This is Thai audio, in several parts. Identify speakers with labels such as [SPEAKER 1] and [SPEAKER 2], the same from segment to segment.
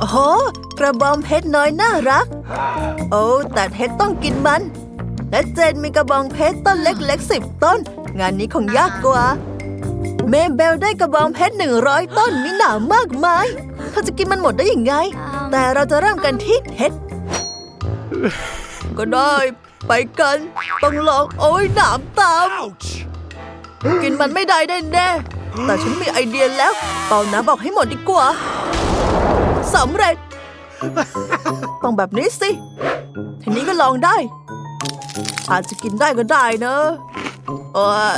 [SPEAKER 1] โอ้โห กระบองเพชรน้อยน่ารัก โอ้แต่เท็ดต้องกินมัน และเจนมีกระบองเพชรต้นเล็กๆสิบต้น งานนี้คงยากกว่า เมเบลได้กระบองเพชรหนึ่งร้อยต้นมีหนามากมายเธอจะกินมันหมดได้ยังไง แต่เราจะเริ่มกันที่เท็ดก็ได้ไปกัน ต้องลองโอ้ยหนามตาม กินมันไม่ได้แน่ๆแต่ฉันมีไอเดียแล้วเป่าน้ำออกให้หมดดีกว่า สำเร็จ ต้องแบบนี้สิทีนี้ก็ลองได้ อาจจะกินได้ก็ได้นะ เออ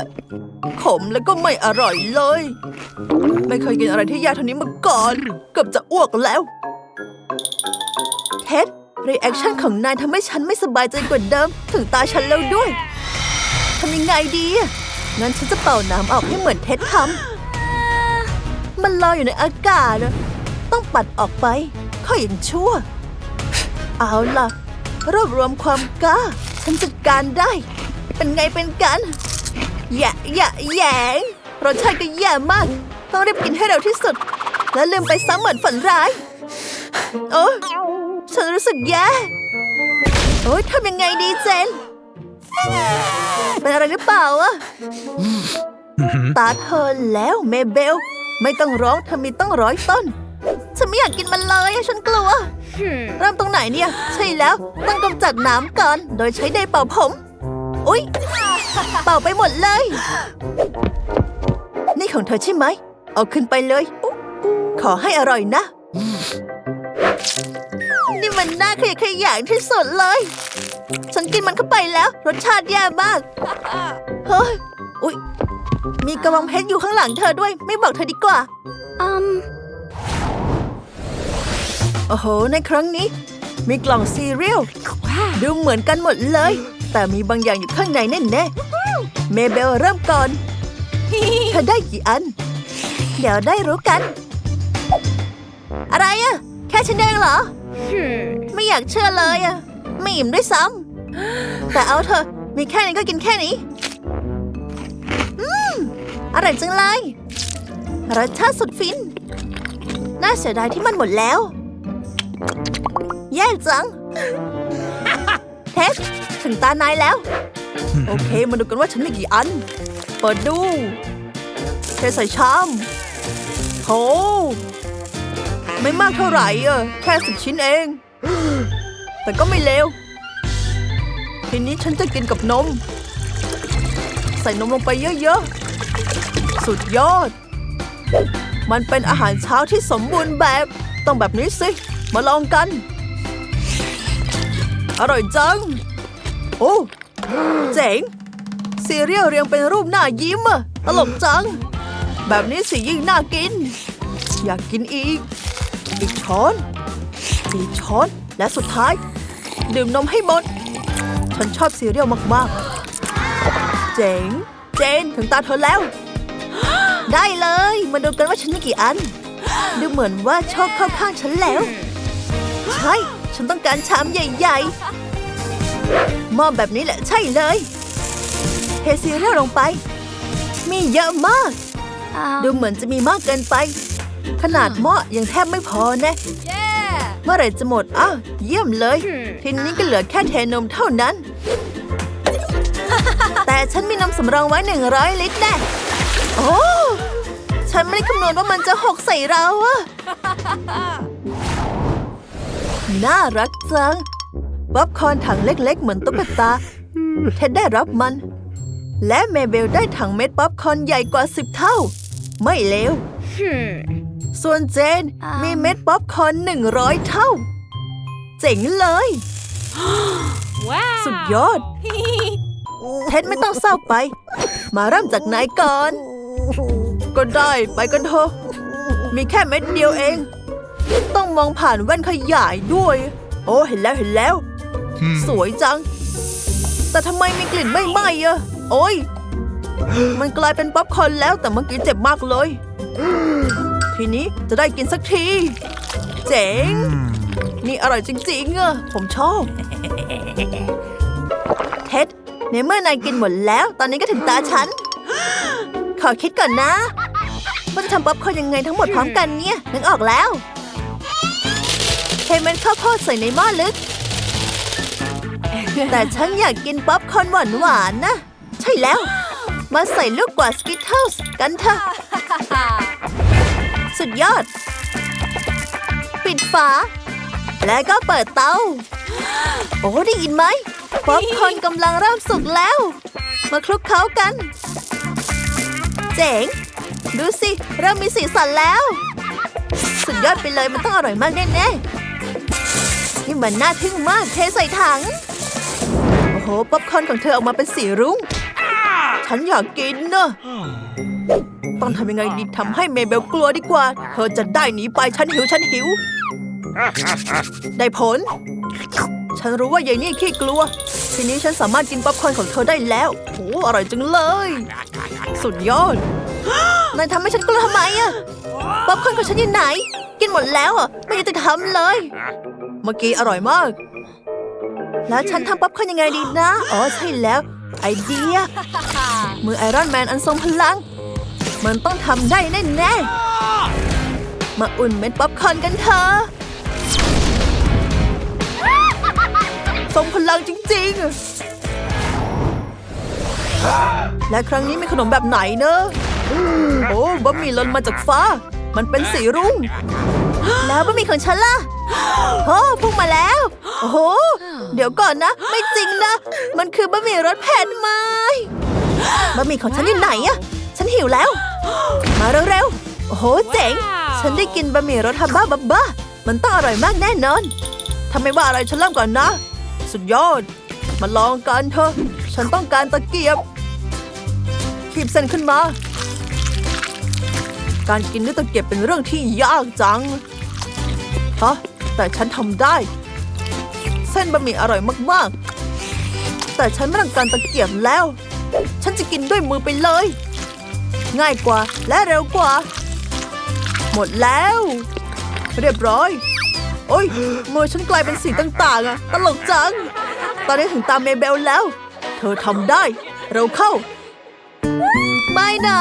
[SPEAKER 1] ขมแล้วก็ไม่อร่อยเลย ไม่เคยกินอะไรที่ยากเท่านี้มาก่อน เกือบจะอ้วกแล้ว เท็ดรีแอคชั่นของนายทำให้ฉันไม่สบายใจกว่าเดิม ถึงตาฉันแล้วด้วยทำยังไงดี งั้นฉันจะเป่าน้ำออกให้เหมือนเท็ดทำมันลอยอยู่ในอากาศอะ ต้องปัดออกไปข้อยังชั่ว เอาล่ะ รวบรวมความกล้า ฉันจัดการได้ เป็นไงเป็นกันอย่าอย่าแยงรสชาติก็แย่มาก ต้องรีบกินให้เร็วที่สุด และลืมไปซ้ำเหมือนฝันร้าย โอ้ฉันรู้สึกแย่ โอ้ยทำยังไงดีเจน เป็นอะไรหรือเปล่าอะตาเธอแล้วเมเบล ไม่ต้องร้องเธอมีต้องร้อยต้น ไม่อยากกินมันเลยอะฉันกลัว เริ่มตรงไหนเนี่ย ใช่แล้ว ต้องกำจัดน้ำก่อน โดยใช้ไดร์เป่าผม อุ๊ย เป่าไปหมดเลย นี่ของเธอใช่ไหม เอาขึ้นไปเลย ขอให้อร่อยนะ นี่มันน่าขยะแขยงที่สุดเลย ฉันกินมันเข้าไปแล้ว รสชาติแย่มาก เฮ้ย อุ๊ย มีกระบองเพชรอยู่ข้างหลังเธอด้วย ไม่บอกเธอดีกว่า
[SPEAKER 2] อืม
[SPEAKER 1] โอ้โห ในครั้งนี้ มีกล่องซีเรียลดูเหมือนกันหมดเลย แต่มีบางอย่างอยู่ข้างในแน่แน่ๆเมเบลเริ่มก่อนเธอได้กี่อัน เดี๋ยวได้รู้กัน อะไรอะแค่ฉันเองเหรอ ไม่อยากเชื่อเลยอะไม่อิ่มด้วยซ้ำแต่เอาเถอะมีแค่นี้ก็กินแค่นี้อืมอร่อยจังเลยรสชาติสุดฟิน น่าเสียดายที่มันหมดแล้ว แย่จัง เทสถึงตานายแล้ว โอเค มาดูกันว่าฉันมีกี่อัน เปิดดู เทใส่ชามโหไม่มากเท่าไหร่อะแค่สิบชิ้นเอง แต่ก็ไม่เลวทีนี้ฉันจะกินกับนม ใส่นมลงไปเยอะๆ สุดยอด มันเป็นอาหารเช้าที่สมบูรณ์แบบ ต้องแบบนี้สิ มาลองกัน อร่อยจัง โอ้เจ๋งซีเรียลเรียงเป็นรูปหน้ายิ้มอะตลกจัง แบบนี้สิยิ่งน่ากิน อยากกินอีก อีกช้อนอีกช้อนและสุดท้าย ดื่มนมให้หมด ฉันชอบซีเรียลมากๆ เจ๋ง เจนถึงตาเธอแล้ว ได้เลย มาดูกันว่าฉันมีกี่อัน ดูเหมือนว่าโชคเข้าข้างฉันแล้ว ใช่ ฉันต้องการชามใหญ่ๆหม้อแบบนี้แหละใช่เลย เทซีเรียลลงไป มีเยอะมาก ดูเหมือนจะมีมากเกินไป ขนาดหม้อยังแทบไม่พอแนะเมื่อไหร่จะหมดอ้าวเยี่ยมเลย ทีนี้ก็เหลือแค่เทนมเท่านั้น แต่ฉันมีนมสำรองไว้100ลิตรแน่โอ้ ฉันไม่ได้คำนวณว่ามันจะหกใส่เราอะน่ารักจังป๊อปคอร์นถังเล็ก ๆ เหมือนตุ๊กตา เท็ดได้รับมัน และเมเบลได้ถังเม็ดป๊อปคอร์นใหญ่กว่าสิบเท่า ไม่เลวส่วนเจนมีเม็ดป๊อปคอร์นหนึ่งร้อยเท่า เจ๋งเลย
[SPEAKER 2] ว้าว
[SPEAKER 1] สุดยอด เท็ดไม่ต้องเศร้าไป มาเริ่มจากไหนก่อน ก็ได้ไปกันเถอะ มีแค่เม็ดเดียวเอง ต้องมองผ่านแว่นขยายด้วย โอ้เห็นแล้วเห็นแล้ว สวยจัง แต่ทำไมมีกลิ่นไม่ไหม้อะโอ้ยมันกลายเป็นป๊อปคอร์นแล้วแต่เมื่อกี้เจ็บมากเลย ทีนี้จะได้กินสักที เจ๋ง นี่อร่อยจริงๆอะผมชอบ เท็ดในเมื่อนายกินหมดแล้ว ตอนนี้ก็ถึงตาฉัน ขอคิดก่อนนะ ว่าจะทำป๊อปคอร์นยังไงทั้งหมดพร้อมกันเนี่ยนึกออกแล้วเม็ดข้าวโพดใส่ในหม้อลึก แต่ฉันอยากกินป๊อปคอร์นหวานหวานๆนะ ใช่แล้ว มาใส่ลูกกว่าสกิทเทิลส์กันเถอะ สุดยอด ปิดฝา แล้วก็เปิดเตา โอ้ได้ยินไหม ป๊อปคอร์นกำลังเริ่มสุกแล้ว มาคลุกเคล้ากัน เจ๋ง ดูสิ เริ่มมีสีสันแล้ว สุดยอดไปเลยมันต้องอร่อยมากแน่ๆนี่มันน่าทึ่งมากเทใส่ถัง โอ้โห ป๊อปคอร์นของเธอออกมาเป็นสีรุ้ง ฉันอยากกินเนอะต้องทำยังไงดีทำให้เมเบลกลัวดีกว่า เธอจะได้หนีไปฉันหิวฉันหิว ได้ผล ฉันรู้ว่ายายนี่ขี้กลัว ทีนี้ฉันสามารถกินป๊อปคอร์นของเธอได้แล้วโอ้อร่อยจังเลย สุดยอด นายทำให้ฉันกลัวทำไมอะป๊อปคอร์นของฉันอยู่ไหน กินหมดแล้วอะไม่ยุติธรรมเลย เมื่อกี้อร่อยมาก แล้วฉันทำป๊อปคอร์นยังไงดีนะ อ๋อใช่แล้ว ไอเดีย มือไอรอนแมนอันทรงพลัง มันต้องทำได้แน่ๆ มาอุ่นเม็ดป๊อปคอร์นกันเถอะทรงพลังจริงๆ และครั้งนี้มีขนมแบบไหนเนอะ โอ้บะหมี่หล่นมาจากฟ้า มันเป็นสีรุ่งแล้วบะหมี่ของฉันล่ะโอ้พุ่งมาแล้ว โอ้โห เดี๋ยวก่อนนะ ไม่จริงนะ มันคือบะหมี่รสเผ็ดไหมบะหมี่ของฉันอยู่ไหนอะฉันหิวแล้ว มาเร็วๆ โอ้โห เจ๋ง ฉันได้กินบะหมี่รสฮับบ้าบับบ้า มันต้องอร่อยมากแน่นอนทำไมว่าอะไรฉันเริ่มก่อนนะ สุดยอด มาลองกันเถอะ ฉันต้องการตะเกียบขีบเส้นขึ้นมา การกินด้วยตะเกียบเป็นเรื่องที่ยากจัง ฮะ แต่ฉันทำได้ เส้นบะหมี่อร่อยมากๆ แต่ฉันไม่ต้องการตะเกียบแล้ว ฉันจะกินด้วยมือไปเลย ง่ายกว่าและเร็วกว่า หมดแล้ว เรียบร้อย โอ้ยมือฉันกลายเป็นสีต่างๆอะตลกจัง ตอนนี้ถึงตามเมเบลแล้ว เธอทำได้ เร็วเข้า ไม่นะ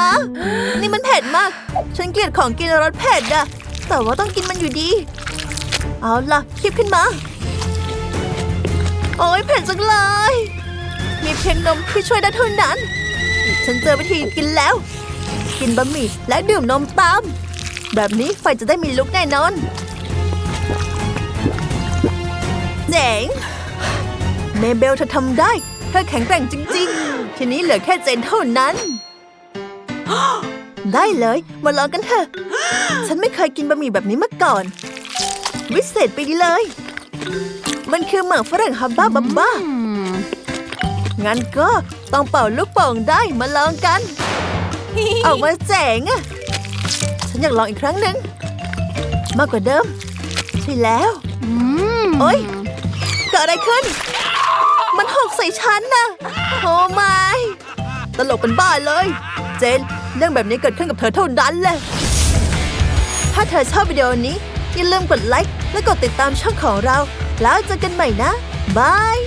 [SPEAKER 1] นี่มันเผ็ดมาก ฉันเกลียดของกินรสเผ็ดอะแต่ว่าต้องกินมันอยู่ดี เอาล่ะคีบขึ้นมา โอ้ยเผ็ดจังเลย มีเพียงนมที่ช่วยได้เท่านั้น ฉันเจอวิธีกินแล้ว กินบะหมี่และดื่มนมตาม แบบนี้ไฟจะได้มีลุกแน่นอน เจ๋ง เมเบลเธอทำได้ เธอแข็งแกร่งจริง ๆ ทีนี้เหลือแค่เจนเท่านั้น ได้เลย มาลองกันเถอะ ฉันไม่เคยกินบะหมี่แบบนี้มาก่อน วิเศษไปเลย มันคือหมากฝรั่งฮับบ้าบับบ้า
[SPEAKER 2] Hmm.
[SPEAKER 1] งั้นก็ต้องเป่าลูกโป่งได้มาลองกัน ออกมาเจ๋งอะฉันอยากลองอีกครั้งหนึ่งมากกว่าเดิม ใช่แล้ว
[SPEAKER 2] Mmm.
[SPEAKER 1] โอ๊ยเกิดอะไรขึ้น มันหกใส่ฉันนะโอ้ไม่ ตลกเป็นบ้าเลย เจน เรื่องแบบนี้เกิดขึ้นกับเธอเท่านั้นแหละ ถ้าเธอชอบวิดีโอนี้ อย่าลืมกดไลค์และกดติดตามช่องของเรา แล้วเจอกันใหม่นะ บาย